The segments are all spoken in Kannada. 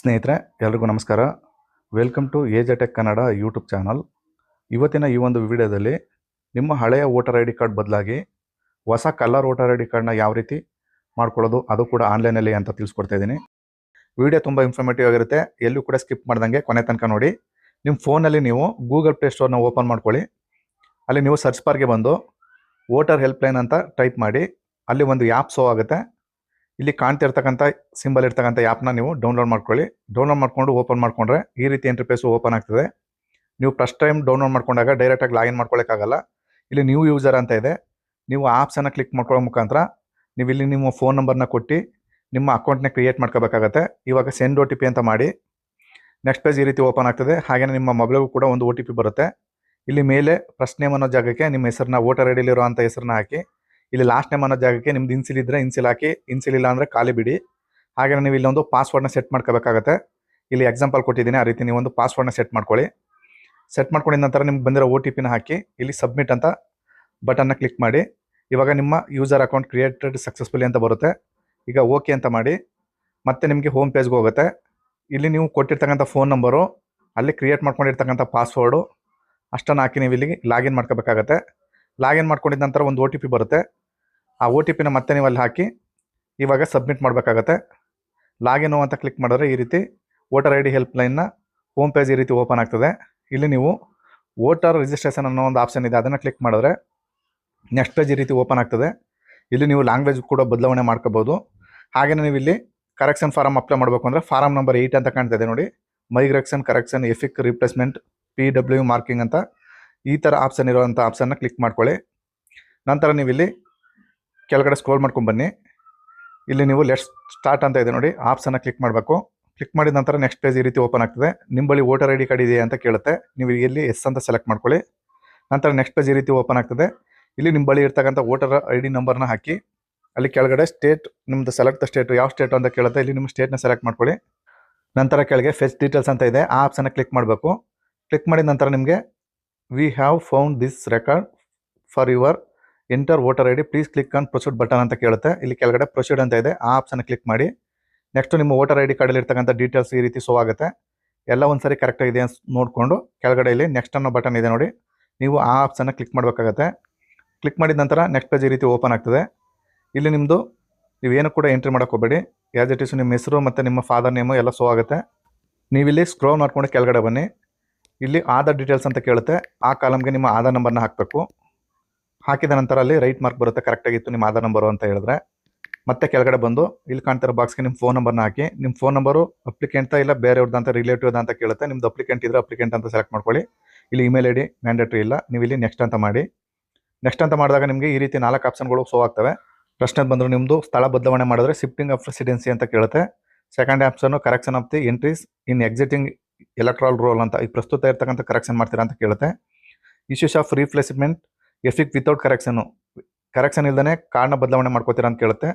ಸ್ನೇಹಿತರೆ, ಎಲ್ರಿಗೂ ನಮಸ್ಕಾರ. ವೆಲ್ಕಮ್ ಟು ಏಜ್ ಅಟೆಕ್ ಕನ್ನಡ ಯೂಟ್ಯೂಬ್ ಚಾನಲ್ ಇವತ್ತಿನ ಈ ಒಂದು ವಿಡಿಯೋದಲ್ಲಿ ನಿಮ್ಮ ಹಳೆಯ ವೋಟರ್ ಐ ಡಿ ಕಾರ್ಡ್ ಬದಲಾಗಿ ಹೊಸ ಕಲರ್ ವೋಟರ್ ಐ ಡಿ ಕಾರ್ಡ್ನ ಯಾವ ರೀತಿ ಮಾಡ್ಕೊಳ್ಳೋದು ಅದು ಕೂಡ ಆನ್ಲೈನಲ್ಲಿ ಅಂತ ತಿಳಿಸ್ಕೊಡ್ತಾ ಇದ್ದೀನಿ. ವಿಡಿಯೋ ತುಂಬ ಇನ್ಫಾರ್ಮೇಟಿವ್ ಆಗಿರುತ್ತೆ. ಎಲ್ಲೂ ಕೂಡ ಸ್ಕಿಪ್ ಮಾಡ್ದಂಗೆ ಕೊನೆ ತನಕ ನೋಡಿ. ನಿಮ್ಮ ಫೋನಲ್ಲಿ ನೀವು ಗೂಗಲ್ ಪ್ಲೇ ಸ್ಟೋರ್ನ ಓಪನ್ ಮಾಡ್ಕೊಳ್ಳಿ. ಅಲ್ಲಿ ನೀವು ಸರ್ಚ್ ಬಾರ್ಗೆ ಬಂದು ವೋಟರ್ ಹೆಲ್ಪ್ಲೈನ್ ಅಂತ ಟೈಪ್ ಮಾಡಿ. ಅಲ್ಲಿ ಒಂದು ಆ್ಯಪ್ ಶೋ ಆಗುತ್ತೆ. ಇಲ್ಲಿ ಕಾಣ್ತಾ ಇರ್ತಕ್ಕಂಥ ಸಿಂಬಲ್ ಇರ್ತಕ್ಕಂಥ ಆ್ಯಪ್ನ ನೀವು ಡೌನ್ಲೋಡ್ ಮಾಡ್ಕೊಳ್ಳಿ. ಡೌನ್ಲೋಡ್ ಮಾಡಿಕೊಂಡು ಓಪನ್ ಮಾಡಿಕೊಂಡ್ರೆ ಈ ರೀತಿ ಇಂಟರ್ಫೇಸು ಓಪನ್ ಆಗ್ತದೆ. ನೀವು ಫಸ್ಟ್ ಟೈಮ್ ಡೌನ್ಲೋಡ್ ಮಾಡ್ಕೊಂಡಾಗ ಡೈರೆಕ್ಟಾಗಿ ಲಾಗಿನ್ ಮಾಡ್ಕೊಳ್ಳೋಕ್ಕಾಗಲ್ಲ ಇಲ್ಲಿ ನ್ಯೂ ಯೂಸರ್ ಅಂತ ಇದೆ. ನೀವು ಆ್ಯಪ್ಸನ್ನು ಕ್ಲಿಕ್ ಮಾಡ್ಕೊಳ್ಳೋ ಮುಖಾಂತರ ನೀವು ಇಲ್ಲಿ ನಿಮ್ಮ ಫೋನ್ ನಂಬರ್ನ ಕೊಟ್ಟು ನಿಮ್ಮ ಅಕೌಂಟ್ನ ಕ್ರಿಯೇಟ್ ಮಾಡ್ಕೋಬೇಕಾಗತ್ತೆ. ಇವಾಗ ಸೆಂಡ್ ಒ ಅಂತ ಮಾಡಿ ನೆಕ್ಸ್ಟ್ ಪೇಜ್ ಈ ರೀತಿ ಓಪನ್ ಆಗ್ತದೆ. ಹಾಗೆಯೇ ನಿಮ್ಮ ಮೊಬೈಲ್ಗೂ ಕೂಡ ಒಂದು ಒ ಬರುತ್ತೆ. ಇಲ್ಲಿ ಮೇಲೆ ಫಸ್ಟ್ ನೇಮ್ ಅನ್ನೋ ಜಾಗಕ್ಕೆ ನಿಮ್ಮ ಹೆಸರನ್ನ ವೋಟರ್ ಐ ಡಿಲಿರೋ ಅಂಥ ಹೆಸರನ್ನ ಹಾಕಿ ಇಲ್ಲಿ ಲಾಸ್ಟ್ ನೇಮ್ ಅನ್ನೋ ಜಾಗಕ್ಕೆ ನಿಮ್ದು ಇನ್ಸಿಲ್ ಇದ್ರೆ ಇನ್ಸಿಲ್ ಹಾಕಿ ಇನ್ಸಿಲ್ ಇಲ್ಲ ಅಂದರೆ ಖಾಲಿ ಬಿಡಿ. ಹಾಗೆ ನೀವು ಇಲ್ಲೊಂದು ಪಾಸ್ವರ್ಡ್ನ ಸೆಟ್ ಮಾಡ್ಕೋಬೇಕಾಗತ್ತೆ. ಇಲ್ಲಿ ಎಕ್ಸಾಂಪಲ್ ಕೊಟ್ಟಿದ್ದೀನಿ, ಆ ರೀತಿ ನೀವು ಒಂದು ಪಾಸ್ವರ್ಡ್ನ ಸೆಟ್ ಮಾಡ್ಕೊಳ್ಳಿ. ಸೆಟ್ ಮಾಡ್ಕೊಂಡಿದ ನಂತರ ನಿಮ್ಗೆ ಬಂದಿರೋ ಒ ಟಿ ಪಿನ ಹಾಕಿ, ಇಲ್ಲಿ ಸಬ್ಮಿಟ್ ಅಂತ ಬಟನ್ನ ಕ್ಲಿಕ್ ಮಾಡಿ. ಇವಾಗ ನಿಮ್ಮ ಯೂಸರ್ ಅಕೌಂಟ್ ಕ್ರಿಯೇಟೆಡ್ ಸಕ್ಸಸ್ಫುಲಿ ಅಂತ ಬರುತ್ತೆ. ಈಗ ಓಕೆ ಅಂತ ಮಾಡಿ. ಮತ್ತೆ ನಿಮಗೆ ಹೋಮ್ ಪೇಜ್ಗೆ ಹೋಗುತ್ತೆ. ಇಲ್ಲಿ ನೀವು ಕೊಟ್ಟಿರ್ತಕ್ಕಂಥ ಫೋನ್ ನಂಬರು ಅಲ್ಲಿ ಕ್ರಿಯೇಟ್ ಮಾಡ್ಕೊಂಡಿರ್ತಕ್ಕಂಥ ಪಾಸ್ವರ್ಡು ಅಷ್ಟನ್ನು ಹಾಕಿ ನೀವು ಇಲ್ಲಿ ಲಾಗಿನ್ ಮಾಡ್ಕೋಬೇಕಾಗತ್ತೆ. ಲಾಗಿನ್ ಮಾಡ್ಕೊಂಡಿದ ನಂತರ ಒಂದು ಒ ಟಿ ಪಿ ಬರುತ್ತೆ. ಆ ಒ ಟಿ ಪಿನ ಮತ್ತೆ ನೀವು ಅಲ್ಲಿ ಹಾಕಿ ಇವಾಗ ಸಬ್ಮಿಟ್ ಮಾಡಬೇಕಾಗತ್ತೆ. ಲಾಗಿನ್ ಅಂತ ಕ್ಲಿಕ್ ಮಾಡಿದ್ರೆ ಈ ರೀತಿ ವೋಟರ್ ಐ ಡಿ ಹೆಲ್ಪ್ಲೈನ್ನ ಹೋಮ್ ಪೇಜ್ ಈ ರೀತಿ ಓಪನ್ ಆಗ್ತದೆ. ಇಲ್ಲಿ ನೀವು ವೋಟರ್ ರಿಜಿಸ್ಟ್ರೇಷನ್ ಅನ್ನೋ ಒಂದು ಆಪ್ಷನ್ ಇದೆ, ಅದನ್ನು ಕ್ಲಿಕ್ ಮಾಡಿದ್ರೆ ನೆಕ್ಸ್ಟ್ ಪೇಜ್ ಈ ರೀತಿ ಓಪನ್ ಆಗ್ತದೆ. ಇಲ್ಲಿ ನೀವು ಲ್ಯಾಂಗ್ವೇಜ್ ಕೂಡ ಬದಲಾವಣೆ ಮಾಡ್ಕೋಬೋದು. ಹಾಗೆಯೇ ನೀವು ಇಲ್ಲಿ ಕರೆಕ್ಷನ್ ಫಾರಮ್ ಅಪ್ಲೈ ಮಾಡಬೇಕು ಅಂದರೆ ಫಾರಮ್ ನಂಬರ್ ಏಯ್ಟ್ ಅಂತ ಕಾಣ್ತಿದೆ ನೋಡಿ. Migration correction EPIC replacement P W marking ಅಂತ ಈ ಥರ ಆಪ್ಷನ್ ಇರೋವಂಥ ಆಪ್ಷನ್ನ ಕ್ಲಿಕ್ ಮಾಡ್ಕೊಳ್ಳಿ. ನಂತರ ನೀವು ಇಲ್ಲಿ ಕೆಳಗಡೆ ಸ್ಕ್ರೋಲ್ ಮಾಡ್ಕೊಂಡು ಬನ್ನಿ. ಇಲ್ಲಿ ನೀವು ಲೆಟ್ಸ್ ಸ್ಟಾರ್ಟ್ ಅಂತ ಇದೆ ನೋಡಿ. ಆಪ್ಸನ್ನು ಕ್ಲಿಕ್ ಮಾಡಬೇಕು. ಕ್ಲಿಕ್ ಮಾಡಿದ ನಂತರ ನೆಕ್ಸ್ಟ್ ಪೇಜ್ ಈ ರೀತಿ ಓಪನ್ ಆಗ್ತದೆ. ನಿಮ್ಮ ಬಳಿ ವೋಟರ್ ಐ ಡಿ ಕಾರ್ಡ್ ಇದೆಯಾ ಅಂತ ಕೇಳುತ್ತೆ. ನೀವು ಇಲ್ಲಿ ಎಸ್ ಅಂತ ಸೆಲೆಕ್ಟ್ ಮಾಡ್ಕೊಳ್ಳಿ. ನಂತರ ನೆಕ್ಸ್ಟ್ ಪೇಜ್ ಈ ರೀತಿ ಓಪನ್ ಆಗ್ತದೆ. ಇಲ್ಲಿ ನಿಮ್ಮ ಬಳಿ ಇರ್ತಕ್ಕಂಥ ವೋಟರ್ ಐ ಡಿ ನಂಬರ್ನ ಹಾಕಿ, ಅಲ್ಲಿ ಕೆಳಗಡೆ ಸ್ಟೇಟ್ ನಿಮ್ಮದು ಸೆಲೆಕ್ಟ್ ಸ್ಟೇಟ್ ಯಾವ ಸ್ಟೇಟ್ ಅಂತ ಕೇಳುತ್ತೆ. ಇಲ್ಲಿ ನಿಮ್ಮ ಸ್ಟೇಟ್ನ ಸೆಲೆಕ್ಟ್ ಮಾಡ್ಕೊಳ್ಳಿ. ನಂತರ ಕೆಳಗೆ ಫೆಚ್ ಡೀಟೇಲ್ಸ್ ಅಂತ ಇದೆ. ಆ ಆಪ್ಷನ್ನ ಕ್ಲಿಕ್ ಮಾಡಬೇಕು. ಕ್ಲಿಕ್ ಮಾಡಿದ ನಂತರ ನಿಮಗೆ we have found this record for your enter voter I D please click on proceed button ಅಂತ ಕೇಳುತ್ತೆ. ಇಲ್ಲಿ ಕೆಳಗಡೆ ಪ್ರೊಸೀಡ್ ಅಂತ ಇದೆ. ಆ ಆಪ್ಷನ್ ಕ್ಲಿಕ್ ಮಾಡಿ. ನೆಕ್ಸ್ಟ್ ನಿಮ್ಮ ವೋಟರ್ ಐ ಡಿ ಕಾರ್ಡಲ್ಲಿ ಡೀಟೇಲ್ಸ್ ಈ ರೀತಿ ಶೋ ಆಗುತ್ತೆ. ಎಲ್ಲ ಒಂದ್ಸರಿ ಕರೆಕ್ಟ್ ಆಗಿದೆ ಅಂತ ನೋಡಿಕೊಂಡು ಕೆಳಗಡೆ ಇಲ್ಲಿ ನೆಕ್ಸ್ಟ್ ಅನ್ನೋ ಬಟನ್ ಇದೆ ನೋಡಿ. ನೀವು ಆ ಆಪ್ಷನ್ನ ಕ್ಲಿಕ್ ಮಾಡಬೇಕಾಗತ್ತೆ. ಕ್ಲಿಕ್ ಮಾಡಿದ ನಂತರ ನೆಕ್ಸ್ಟ್ ಪೇಜ್ ಈ ರೀತಿ ಓಪನ್ ಆಗ್ತದೆ. ಇಲ್ಲಿ ನಿಮ್ಮದು ನೀವೇನು ಕೂಡ ಎಂಟ್ರಿ ಹೋಗಬೇಡಿ. ಆ್ಯಸ್ ಇಟ್ ಇಸ್ ನಿಮ್ಮ ಹೆಸರು ಮತ್ತು ನಿಮ್ಮ ಫಾದರ್ ನೇಮು ಎಲ್ಲ ಶೋ ಆಗುತ್ತೆ. ನೀವಿಲ್ಲಿ ಸ್ಕ್ರೋಲ್ ಮಾಡ್ಕೊಂಡು ಕೆಳಗಡೆ ಬನ್ನಿ. ಇಲ್ಲಿ ಆಧಾರ್ ಡೀಟೇಲ್ಸ್ ಅಂತ ಕೇಳುತ್ತೆ. ಆ ಕಾಲಮ್ಗೆ ನಿಮ್ಮ ಆಧಾರ್ ನಂಬರ್ನ ಹಾಕಬೇಕು. ಹಾಕಿದ ನಂತರ ಅಲ್ಲಿ ರೈಟ್ ಮಾರ್ಕ್ ಬರುತ್ತೆ ಕರೆಕ್ಟಾಗಿತ್ತು ನಿಮ್ಮ ಆಧಾರ್ ನಂಬರು ಅಂತ ಹೇಳಿದ್ರೆ. ಮತ್ತೆ ಕೆಳಗಡೆ ಬಂದು, ಇಲ್ಲಿ ಕಾಣ್ತಿರೋ ಬಾಕ್ಸ್ಗೆ ನಿಮ್ಮ ಫೋನ್ ನಂಬರ್ನ ಹಾಕಿ ನಿಮ್ಮ ಫೋನ್ ನಂಬರು ಅಪ್ಲಿಕೆಂಟ್ ಇಲ್ಲ ಬೇರೆಯವ್ರದ್ದು ಅಂತ ರಿಲೇಟಿವ್ ಅಂತ ಕೇಳುತ್ತೆ, ನಿಮ್ದು ಅಪ್ಲಿಕೆಂಟ್ ಇದ್ರೆ ಅಪ್ಲಿಕೆಂಟ್ ಅಂತ ಸೆಲೆಕ್ಟ್ ಮಾಡ್ಕೊಳ್ಳಿ. ಇಲ್ಲಿ ಇಮೇಲ್ ಐ ಡಿ ಮ್ಯಾಂಡೇಟ್ರಿ ಇಲ್ಲ, ನೀವು ಇಲ್ಲಿ ನೆಕ್ಸ್ಟ್ ಅಂತ ಮಾಡಿ. ನೆಕ್ಸ್ಟ್ ಅಂತ ಮಾಡಿದಾಗ ನಿಮಗೆ ಈ ರೀತಿ ನಾಲ್ಕು ಆಪ್ಷನ್ಗಳು ಶೋ ಆಗ್ತವೆ. ಪ್ರಶ್ನೆ ಬಂದರೂ ನಿಮ್ಮದು ಸ್ಥಳ ಬದಲಾವಣೆ ಮಾಡಿದ್ರೆ ಶಿಫ್ಟಿಂಗ್ ಆಫ್ ರೆಸಿಡೆನ್ಸಿ ಅಂತ ಕೇಳುತ್ತೆ. Second option correction of the entries in existing electoral roll ಅಂತ, ಈ ಪ್ರಸ್ತುತ ಇರ್ತಕ್ಕಂಥ ಕರೆಕ್ಷನ್ ಮಾಡ್ತೀರಾ ಅಂತ ಕೇಳುತ್ತೆ. Issues of replacement EPIC without correction correction ಇಲ್ದೇ ಕಾರ್ಡ್ನ ಬದಲಾವಣೆ ಮಾಡ್ಕೋತೀರ ಅಂತ ಕೇಳುತ್ತೆ.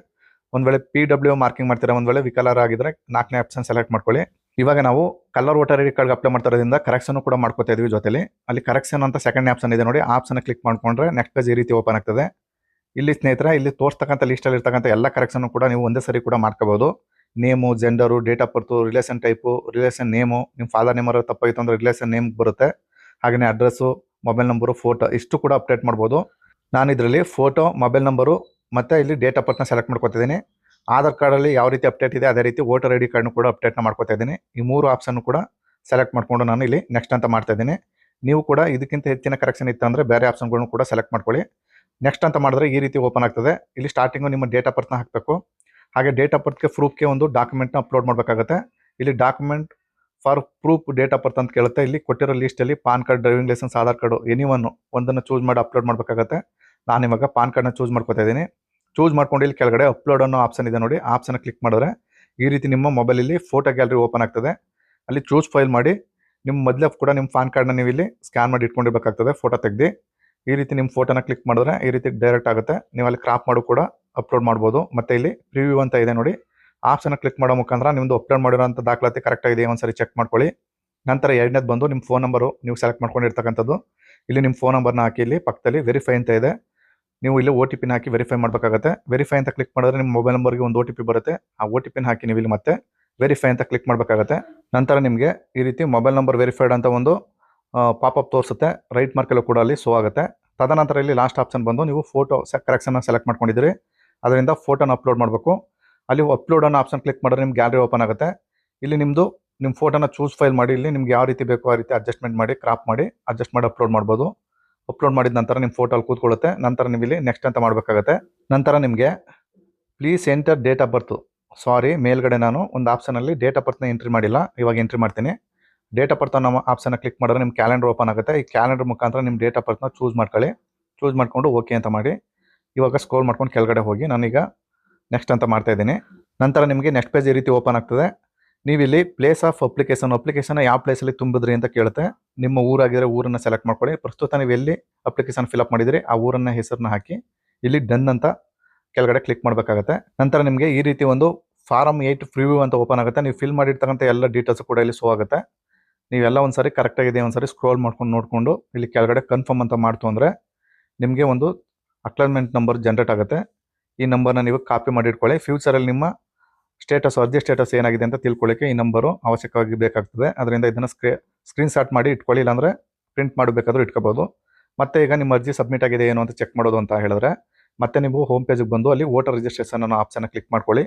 ಒಂದು ವೇಳೆ ಪಿ ಡಬ್ಲ್ಯೂ ಮಾರ್ಕಿಂಗ್ ಮಾಡ್ತೀರಾ, ಒಂದು ವೇಳೆ ವಿಕಲರ್ ಆಗಿದ್ರೆ ನಾಲ್ಕನೇ ಆಪ್ಷನ್ ಸೆಲೆಕ್ಟ್ ಮಾಡ್ಕೊಳ್ಳಿ. ಇವಾಗ ನಾವು ಕಲರ್ ವೋಟರ್ ಐಡಿ ಕಾರ್ಡ್ಗೆ ಕಾರ್ಡ್ ಅಪ್ಲೈ ಮಾಡ್ತಿರೋದ್ರಿಂದ ಕರೆಕ್ಷನ್ ಕೂಡ ಮಾಡ್ಕೋತಾ ಇದೀವಿ ಜೊತೆಲಿ. ಅಲ್ಲಿ ಕರೆಕ್ಷನ್ ಅಂತ ಸೆಕೆಂಡ್ ಆಪ್ಷನ್ ಇದೆ ನೋಡಿ ಆಪ್ಷನ್ ಕ್ಲಿಕ್ ಮಾಡ್ಕೊಂಡ್ರೆ ನೆಕ್ಸ್ಟ್ ಪೇಜ್ ಈ ರೀತಿ ಓಪನ್ ಆಗ್ತದೆ. ಇಲ್ಲಿ ಸ್ನೇಹಿತರ, ಇಲ್ಲಿ ತೋರಿಸ್ತಕ್ಕಂಥ ಲಿಸ್ಟಲ್ಲಿ ಇರ್ತಕ್ಕಂಥ ಎಲ್ಲ ಕರೆಕ್ಷನ್ ಕೂಡ ನೀವು ಒಂದೇ ಸರಿ ಕೂಡ ಮಾಡ್ಕೋಬಹುದು. Name gender date of birth relation type relation name ನಿಮ್ಮ ಫಾದರ್ ನೇಮರ್ ತಪ್ಪಾಯಿತು ಅಂದರೆ ರಿಲೇಷನ್ ನೇಮ್ ಬರುತ್ತೆ. ಹಾಗೆಯೇ ಅಡ್ರೆಸ್ಸು ಮೊಬೈಲ್ ನಂಬರು, ಫೋಟೋ ಇಷ್ಟು ಕೂಡ ಅಪ್ಡೇಟ್ ಮಾಡ್ಬೋದು. ನಾನು ಇದರಲ್ಲಿ ಫೋಟೋ, ಮೊಬೈಲ್ ನಂಬರು, ಮತ್ತು ಇಲ್ಲಿ ಡೇಟ್ ಆಫ್ ಬರ್ತ್ನ ಸೆಲೆಕ್ಟ್ ಮಾಡ್ಕೊತಿದ್ದೀನಿ. ಆಧಾರ್ ಕಾರ್ಡಲ್ಲಿ ಯಾವ ರೀತಿ ಅಪ್ಡೇಟ್ ಇದೆ, ಅದೇ ರೀತಿ ವೋಟರ್ ಐ ಡಿ ಕಾರ್ಡ್ನು ಕೂಡ ಅಪ್ಡೇಟ್ನ ಮಾಡ್ಕೊತಾ ಇದ್ದೀನಿ ಈ ಮೂರು ಆಪ್ಷನ್ನು ಕೂಡ ಸೆಲೆಕ್ಟ್ ಮಾಡಿಕೊಂಡು ನಾನು ಇಲ್ಲಿ ನೆಕ್ಸ್ಟ್ ಅಂತ ಮಾಡ್ತಾ ಇದ್ದೀನಿ. ನೀವು ಕೂಡ ಇದಕ್ಕಿಂತ ಹೆಚ್ಚಿನ ಕರೆಕ್ಷನ್ ಇತ್ತು ಅಂದರೆ ಬೇರೆ ಆಪ್ಷನ್ಗಳನ್ನು ಕೂಡ ಸೆಲೆಕ್ಟ್ ಮಾಡ್ಕೊಳ್ಳಿ. ನೆಕ್ಸ್ಟ್ ಅಂತ ಮಾಡಿದ್ರೆ ಈ ರೀತಿ ಓಪನ್ ಆಗ್ತದೆ. ಇಲ್ಲಿ ಸ್ಟಾರ್ಟಿಂಗು ನಿಮ್ಮ ಡೇಟ್ ಆಫ್ ಬರ್ತ್ನ ಹಾಕಬೇಕು. ಹಾಗೆ ಡೇಟ್ ಆಫ್ ಬರ್ತ್ಗೆ ಪ್ರೂಫ್ಗೆ ಒಂದು ಡಾಕ್ಯುಮೆಂಟ್ನ ಅಪ್ಲೋಡ್ ಮಾಡಬೇಕಾಗುತ್ತೆ. ಇಲ್ಲಿ document for proof date of birth ಅಂತ ಕೇಳುತ್ತೆ. ಇಲ್ಲಿ ಕೊಟ್ಟಿರೋ ಲಿಸ್ಟಲ್ಲಿ PAN card, driving licence, Aadhaar card any one ಒಂದನ್ನು ಚೂಸ್ ಮಾಡಿ ಅಪ್ಲೋಡ್ ಮಾಡಬೇಕಾಗತ್ತೆ. ನಾನು ಇವಾಗ ಪಾನ್ ಕಾರ್ಡ್ನ ಚೂಸ್ ಮಾಡ್ಕೊತಾ ಇದ್ದೀನಿ. ಚೂಸ್ ಮಾಡ್ಕೊಂಡು ಇಲ್ಲಿ ಕೆಳಗಡೆ ಅಪ್ಲೋಡ್ ಅನ್ನೋ ಆಪ್ಷನ್ ಇದೆ ನೋಡಿ. ಆಪ್ಷನ್ ಕ್ಲಿಕ್ ಮಾಡಿದ್ರೆ ಈ ರೀತಿ ನಿಮ್ಮ ಮೊಬೈಲಲ್ಲಿ ಫೋಟೋ ಗ್ಯಾಲರಿ ಓಪನ್ ಆಗ್ತದೆ. ಅಲ್ಲಿ ಚೂಸ್ ಫೈಲ್ ಮಾಡಿ ನಿಮ್ಮ ಮೊದಲೇ ಕೂಡ ನಿಮ್ಮ ಪಾನ್ ಕಾರ್ಡ್ನ ನೀವು ಇಲ್ಲಿ ಸ್ಕ್ಯಾನ್ ಮಾಡಿ ಇಟ್ಕೊಂಡಿರ್ಬೇಕಾಗ್ತದೆ ಫೋಟೋ ತೆಗ್ದು. ಈ ರೀತಿ ನಿಮ್ಮ ಫೋಟೋನ ಕ್ಲಿಕ್ ಮಾಡಿದ್ರೆ ಈ ರೀತಿ ಡೈರೆಕ್ಟ್ ಆಗುತ್ತೆ. ನೀವು ಅಲ್ಲಿ ಕ್ರಾಪ್ ಮಾಡು ಕೂಡ ಅಪ್ಲೋಡ್ ಮಾಡ್ಬೋದು. ಮತ್ತೆ ಇಲ್ಲಿ ಪ್ರಿವ್ಯೂ ಅಂತ ಇದೆ ನೋಡಿ. ಆಪ್ಷನ್ ಕ್ಲಿಕ್ ಮಾಡೋ ಮುಖಾಂತರ ನಿಮ್ಮದು ಅಪ್ಲೋಡ್ ಮಾಡಿರೋಂಥ ದಾಖಲಾತಿ ಕರೆಕ್ಟ್ ಆಗಿದೆ, ಒಂದ್ಸರಿ ಚೆಕ್ ಮಾಡ್ಕೊಳ್ಳಿ. ನಂತರ ಎರಡನೇದು ಬಂದು ನಿಮ್ಮ ಫೋನ್ ನಂಬರು ನೀವು ಸೆಲೆಕ್ಟ್ ಮಾಡ್ಕೊಂಡಿರ್ತಕ್ಕಂಥದ್ದು. ಇಲ್ಲಿ ನಿಮ್ಮ ಫೋನ್ ನಂಬರ್ನ ಹಾಕಿ, ಇಲ್ಲಿ ಪಕ್ಕದಲ್ಲಿ ವೆರಿಫೈ ಅಂತ ಇದೆ. ನೀವು ಇಲ್ಲಿ ಓ ಟಿ ಪಿನ ಹಾಕಿ ವೆರಿಫೈ ಮಾಡಬೇಕಾಗುತ್ತೆ. ವೆರಿಫೈ ಅಂತ ಕ್ಲಿಕ್ ಮಾಡಿದ್ರೆ ನಿಮ್ಮ ಮೊಬೈಲ್ ನಂಬರ್ಗೆ ಒಂದು ಒ ಟಿ ಪಿ ಬರುತ್ತೆ. ಆ ಒ ಟಿ ಪಿನ ಹಾಕಿ ನೀವು ಇಲ್ಲಿ ಮತ್ತೆ ವೆರಿಫೈ ಅಂತ ಕ್ಲಿಕ್ ಮಾಡಬೇಕಾಗತ್ತೆ. ನಂತರ ನಿಮಗೆ ಈ ರೀತಿ ಮೊಬೈಲ್ ನಂಬರ್ ವೆರಿಫೈಡ್ ಅಂತ ಒಂದು ಪಾಪಪ್ ತೋರಿಸುತ್ತೆ. ರೈಟ್ ಮಾರ್ಕಲ್ಲೂ ಕೂಡ ಅಲ್ಲಿ ಸೋ ಆಗುತ್ತೆ. ತದನಂತರ ಇಲ್ಲಿ ಲಾಸ್ಟ್ ಆಪ್ಷನ್ ಬಂದು ನೀವು ಫೋಟೋ ಕರೆಕ್ಷನ್ನ ಸೆಲೆಕ್ಟ್ ಮಾಡ್ಕೊಂಡಿದ್ದೀರಿ. ಅದರಿಂದ ಫೋಟೋನ ಅಪ್ಲೋಡ್ ಮಾಡಬೇಕು. ಅಲ್ಲಿ ಅಪ್ಲೋಡ್ ಅನ್ನೋ ಆಪ್ಷನ್ ಕ್ಲಿಕ್ ಮಾಡಿದ್ರೆ ನಿಮ್ಗೆ ಗ್ಯಾಲರಿ ಓಪನ್ ಆಗುತ್ತೆ. ಇಲ್ಲಿ ನಿಮ್ಮದು ನಿಮ್ಮ ಫೋಟೋನ ಚೂಸ್ ಫೈಲ್ ಮಾಡಿ, ಇಲ್ಲಿ ನಿಮ್ಗೆ ಯಾವ ರೀತಿ ಬೇಕೋ ಆ ರೀತಿ ಅಡ್ಜಸ್ಟ್ಮೆಂಟ್ ಮಾಡಿ ಕ್ರಾಪ್ ಮಾಡಿ ಅಡ್ಜಸ್ಟ್ ಮಾಡಿ ಅಪ್ಲೋಡ್ ಮಾಡ್ಬೋದು. ಅಪ್ಲೋಡ್ ಮಾಡಿದ ನಂತರ ನಿಮ್ಮ ಫೋಟೋ ಅಲ್ಲಿ ಕೂತ್ಕೊಳ್ಳುತ್ತೆ. ನಂತರ ನೀವು ಇಲ್ಲಿ ನೆಕ್ಸ್ಟ್ ಅಂತ ಮಾಡಬೇಕಾಗತ್ತೆ. ನಂತರ ನಿಮಗೆ please enter date of birth sorry ಮೇಲ್ಗಡೆ ನಾನು ಒಂದು ಆಪ್ಷನಲ್ಲಿ ಡೇಟ್ ಆಫ್ ಬರ್ತ್ನ ಎಂಟ್ರಿ ಮಾಡಿಲ್ಲ. ಇವಾಗ ಎಂಟ್ರಿ ಮಾಡ್ತೀನಿ. ಡೇಟ್ ಆಫ್ ಬರ್ತ್ ನಮ್ಮ ಆಪ್ಷನ್ನ ಕ್ಲಿಕ್ ಮಾಡಿದ್ರೆ ನಿಮ್ಮ ಕ್ಯಾಲೆಂಡರ್ ಓಪನ್ ಆಗುತ್ತೆ. ಈ ಕ್ಯಾಲೆಂಡರ್ ಮುಖಾಂತರ ನಿಮ್ಮ ಡೇಟ್ ಆಫ್ ಬರ್ತ್ನ ಚೂಸ್ ಮಾಡ್ಕೊಳ್ಳಿ. ಚೂಸ್ ಮಾಡಿಕೊಂಡು ಓಕೆ ಅಂತ ಮಾಡಿ. ಇವಾಗ ಸ್ಕ್ರೋಲ್ ಮಾಡ್ಕೊಂಡು ಕೆಳಗಡೆ ಹೋಗಿ. ನಾನೀಗ ನೆಕ್ಸ್ಟ್ ಅಂತ ಮಾಡ್ತಾ ಇದ್ದೀನಿ. ನಂತರ ನಿಮಗೆ ನೆಕ್ಸ್ಟ್ ಪೇಜ್ ಈ ರೀತಿ ಓಪನ್ ಆಗ್ತದೆ. ನೀವು ಇಲ್ಲಿ ಪ್ಲೇಸ್ ಆಫ್ ಅಪ್ಲಿಕೇಶನ್ ಅಪ್ಲಿಕೇಶನ್ ಯಾವ ಪ್ಲೇಸಲ್ಲಿ ತುಂಬಿದ್ರಿ ಅಂತ ಕೇಳುತ್ತೆ. ನಿಮ್ಮ ಊರಾಗಿದ್ರೆ ಊರನ್ನು ಸೆಲೆಕ್ಟ್ ಮಾಡ್ಕೊಳ್ಳಿ. ಪ್ರಸ್ತುತ ನೀವು ಎಲ್ಲಿ ಅಪ್ಲಿಕೇಶನ್ ಫಿಲಪ್ ಮಾಡಿದ್ರಿ, ಆ ಊರನ್ನ ಹೆಸರನ್ನ ಹಾಕಿ, ಇಲ್ಲಿ ಡನ್ ಅಂತ ಕೆಳಗಡೆ ಕ್ಲಿಕ್ ಮಾಡಬೇಕಾಗತ್ತೆ. ನಂತರ ನಿಮಗೆ ಈ ರೀತಿ ಒಂದು ಫಾರಮ್ ಏಯ್ಟ್ ಪ್ರಿವ್ಯೂ ಅಂತ ಓಪನ್ ಆಗುತ್ತೆ. ನೀವು ಫಿಲ್ ಮಾಡಿರ್ತಕ್ಕಂಥ ಎಲ್ಲ ಡೀಟೇಲ್ಸ್ ಕೂಡ ಇಲ್ಲಿ ಶೋ ಆಗುತ್ತೆ. ನೀವೆಲ್ಲ ಒಂದ್ಸರಿ ಕರೆಕ್ಟಾಗಿದೆ ಸಾರಿ ಸ್ಕ್ರೋಲ್ ಮಾಡ್ಕೊಂಡು ನೋಡಿಕೊಂಡು ಇಲ್ಲಿ ಕೆಳಗಡೆ ಕನ್ಫರ್ಮ್ ಅಂತ ಮಾಡ್ತು ಅಂದರೆ ನಿಮಗೆ ಒಂದು ಅಕ್ಲೈಮೆಂಟ್ ನಂಬರ್ ಜನ್ರೇಟ್ ಆಗುತ್ತೆ. ಈ ನಂಬರ್ನ ನೀವು ಕಾಪಿ ಮಾಡಿ ಇಟ್ಕೊಳ್ಳಿ. ಫ್ಯೂಚರಲ್ಲಿ ನಿಮ್ಮ ಸ್ಟೇಟಸ್ ಅರ್ಜಿ ಸ್ಟೇಟಸ್ ಏನಾಗಿದೆ ಅಂತ ತಿಳ್ಕೊಳ್ಳಿಕ್ಕೆ ಈ ನಂಬರು ಅವಶ್ಯಕವಾಗಿ ಬೇಕಾಗ್ತದೆ. ಅದರಿಂದ ಇದನ್ನು ಸ್ಕ್ರೀ ಸ್ಕ್ರೀನ್ ಶಾಟ್ ಮಾಡಿ ಇಟ್ಕೊಳ್ಳಿ, ಇಲ್ಲಾಂದರೆ ಪ್ರಿಂಟ್ ಮಾಡಬೇಕಾದ್ರೂ ಇಟ್ಕೋಬೋದು. ಮತ್ತೆ ಈಗ ನಿಮ್ಮ ಅರ್ಜಿ ಸಬ್ಮಿಟ್ ಆಗಿದೆ ಏನು ಅಂತ ಚೆಕ್ ಮಾಡೋದು ಅಂತ ಹೇಳಿದ್ರೆ, ಮತ್ತೆ ನೀವು ಹೋಮ್ ಪೇಜಿಗೆ ಬಂದು ಅಲ್ಲಿ ವೋಟರ್ ರಿಜಿಸ್ಟ್ರೇಷನ್ ಅನ್ನೋ ಆಪ್ಷನ್ ಕ್ಲಿಕ್ ಮಾಡ್ಕೊಳ್ಳಿ.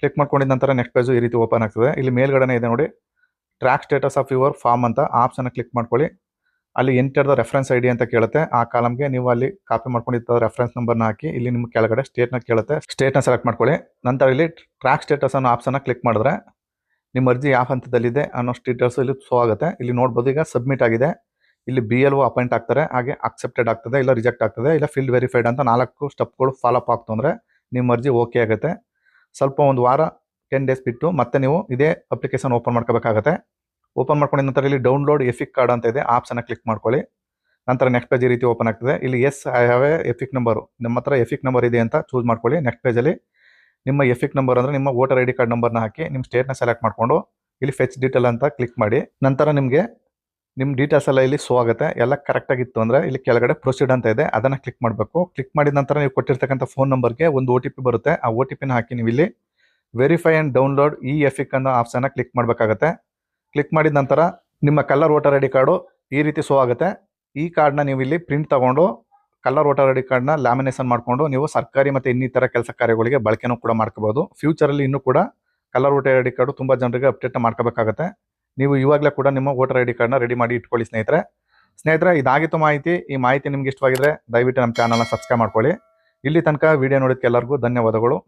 ಕ್ಲಿಕ್ ಮಾಡ್ಕೊಂಡಿದ ನಂತರ ನೆಕ್ಸ್ಟ್ ಪೇಜು ಈ ರೀತಿ ಓಪನ್ ಆಗ್ತದೆ. ಇಲ್ಲಿ ಮೇಲ್ಗಡೆ ಇದೆ ನೋಡಿ track status of your form ಅಂತ ಆಪ್ಷನ್ ಕ್ಲಿಕ್ ಮಾಡ್ಕೊಳ್ಳಿ. ಅಲ್ಲಿ ಎಂಟರ್ದ ರೆಫರೆನ್ಸ್ ಐ ಡಿ ಅಂತ ಕೇಳುತ್ತೆ. ಆ ಕಾಲಮ್ಗೆ ನೀವು ಅಲ್ಲಿ ಕಾಪಿ ಮಾಡ್ಕೊಂಡಿದ್ದ ರೆಫರೆನ್ಸ್ ನಂಬರ್ನ ಹಾಕಿ, ಇಲ್ಲಿ ನಿಮ್ಮ ಕೆಳಗಡೆ ಸ್ಟೇಟ್ನ ಕೇಳುತ್ತೆ. ಸ್ಟೇಟ್ನ ಸೆಲೆಕ್ಟ್ ಮಾಡ್ಕೊಳ್ಳಿ. ನಂತರ ಇಲ್ಲಿ ಟ್ರ್ಯಾಕ್ ಸ್ಟೇಟಸ್ ಅನ್ನೋ ಆಪ್ಷನ್ನ ಕ್ಲಿಕ್ ಮಾಡಿದ್ರೆ ನಿಮ್ಮ ಅರ್ಜಿ ಯಾವ ಹಂತದಲ್ಲಿದೆ ಅನ್ನೋ ಸ್ಟೇಟಸ್ ಇಲ್ಲಿ ಶೋ ಆಗುತ್ತೆ. ಇಲ್ಲಿ ನೋಡ್ಬೋದು ಈಗ ಸಬ್ಮಿಟ್ ಆಗಿದೆ. ಇಲ್ಲಿ ಬಿ ಎಲ್ ಒ ಅಪಾಯಿಂಟ್ ಆಗ್ತಾರೆ. ಹಾಗೆ ಅಕ್ಸೆಪ್ಟೆಡ್ ಆಗ್ತದೆ ಇಲ್ಲ ರಿಜೆಕ್ಟ್ ಆಗ್ತದೆ ಇಲ್ಲ ಫಿಲ್ಡ್ ವೆರಿಫೈಡ್ ಅಂತ ನಾಲ್ಕು ಸ್ಟೆಪ್ಗಳು ಫಾಲೋ ಅಪ್ ಆಗ್ತು ಅಂದರೆ ನಿಮ್ಮ ಅರ್ಜಿ ಓಕೆ ಆಗುತ್ತೆ. ಸ್ವಲ್ಪ ಒಂದು ವಾರ ಟೆನ್ ಡೇಸ್ ಬಿಟ್ಟು ಮತ್ತೆ ನೀವು ಇದೇ ಅಪ್ಲಿಕೇಶನ್ ಓಪನ್ ಮಾಡ್ಕೋಬೇಕಾಗತ್ತೆ. ಓಪನ್ ಮಾಡ್ಕೊಂಡು ನಂತರ ಇಲ್ಲಿ ಡೌನ್ಲೋಡ್ ಎಫಿಕ್ ಕಾರ್ಡ್ ಅಂತ ಇದೆ ಆಪ್ಸನ್ನು ಕ್ಲಿಕ್ ಮಾಡ್ಕೊಳ್ಳಿ. ನಂತರ ನೆಕ್ಸ್ಟ್ ಪೇಜ್ ಈ ರೀತಿ ಓಪನ್ ಆಗ್ತದೆ. ಇಲ್ಲಿ yes, I have a EPIC number. ನಿಮ್ಮ ಹತ್ರ ಎಫಿಕ್ ನಂಬರ್ ಇದೆ ಅಂತ ಚೂಸ್ ಮಾಡ್ಕೊಳ್ಳಿ. ನೆಕ್ಸ್ಟ್ ಪೇಜಲ್ಲಿ ನಿಮ್ಮ ಎಫಿಕ್ ನಂಬರ್ ಅಂದರೆ ನಿಮ್ಮ ವೋಟರ್ ಐ ಡಿ ಕಾರ್ಡ್ ನಂಬರ್ನ ಹಾಕಿ ನಿಮ್ಮ ಸ್ಟೇಟ್ನ ಸೆಲೆಕ್ಟ್ ಮಾಡಿಕೊಂಡು ಇಲ್ಲಿ ಫೆಚ್ ಡೀಟೇಲ್ ಅಂತ ಕ್ಲಿಕ್ ಮಾಡಿ. ನಂತರ ನಿಮಗೆ ನಿಮ್ಮ ಡೀಟೇಲ್ಸ್ ಎಲ್ಲ ಇಲ್ಲಿ ಸೋ ಆಗುತ್ತೆ. ಎಲ್ಲ ಕರೆಕ್ಟಾಗಿತ್ತು ಅಂದರೆ ಇಲ್ಲಿ ಕೆಳಗಡೆ ಪ್ರೊಸೀಡ್ ಅಂತ ಇದೆ, ಅದನ್ನು ಕ್ಲಿಕ್ ಮಾಡಬೇಕು. ಕ್ಲಿಕ್ ಮಾಡಿದ ನಂತರ ನೀವು ಕೊಟ್ಟಿರ್ತಕ್ಕಂಥ ಫೋನ್ ನಂಬರ್ಗೆ ಒಂದು ಒ ಬರುತ್ತೆ. ಆ ಒ ಟಿ ಪಿನ ಹಾಕಿ ನೀವು ಇಲ್ಲಿ verify and download e EPIC ಅನ್ನೋ ಆಪ್ಷನ್ನ ಕ್ಲಿಕ್ ಮಾಡಬೇಕಾಗತ್ತೆ. ಕ್ಲಿಕ್ ಮಾಡಿದ ನಂತರ ನಿಮ್ಮ colour voter I D card ಈ ರೀತಿ ಸೋ ಆಗುತ್ತೆ. ಈ ಕಾರ್ಡ್ನ ನೀವು ಇಲ್ಲಿ ಪ್ರಿಂಟ್ ತಗೊಂಡು ಕಲರ್ ವೋಟರ್ ಐ ಡಿ ಕಾರ್ಡ್ನ ಲ್ಯಾಮಿನೇಷನ್ ಮಾಡಿಕೊಂಡು ನೀವು ಸರ್ಕಾರಿ ಮತ್ತು ಇನ್ನಿತರ ಕೆಲಸ ಕಾರ್ಯಗಳಿಗೆ ಬಳಕೆನೂ ಕೂಡ ಮಾಡ್ಕೋಬೋದು. ಫ್ಯೂಚರಲ್ಲಿ ಇನ್ನೂ ಕೂಡ colour voter I D card ತುಂಬ ಜನರಿಗೆ ಅಪ್ಡೇಟ್ ಮಾಡ್ಕೋಬೇಕಾಗತ್ತೆ. ನೀವು ಇವಾಗಲೇ ಕೂಡ ನಿಮ್ಮ ವೋಟರ್ ಐ ಡಿ ಕಾರ್ಡ್ನ ರೆಡಿ ಮಾಡಿ ಇಟ್ಕೊಳ್ಳಿ ಸ್ನೇಹಿತರೆ. ಸ್ನೇಹಿತರೆ, ಇದಾಗಿತ್ತು ಮಾಹಿತಿ. ಈ ಮಾಹಿತಿ ನಿಮ್ಗೆ ಇಷ್ಟವಾಗಿದ್ರೆ ದಯವಿಟ್ಟು ನಮ್ಮ ಚಾನಲ್ನ ಸಬ್ಸ್ಕ್ರೈಬ್ ಮಾಡ್ಕೊಳ್ಳಿ. ಇಲ್ಲಿ ತನಕ ವಿಡಿಯೋ ನೋಡಿದ್ದಕ್ಕೆ ಎಲ್ಲರಿಗೂ ಧನ್ಯವಾದಗಳು.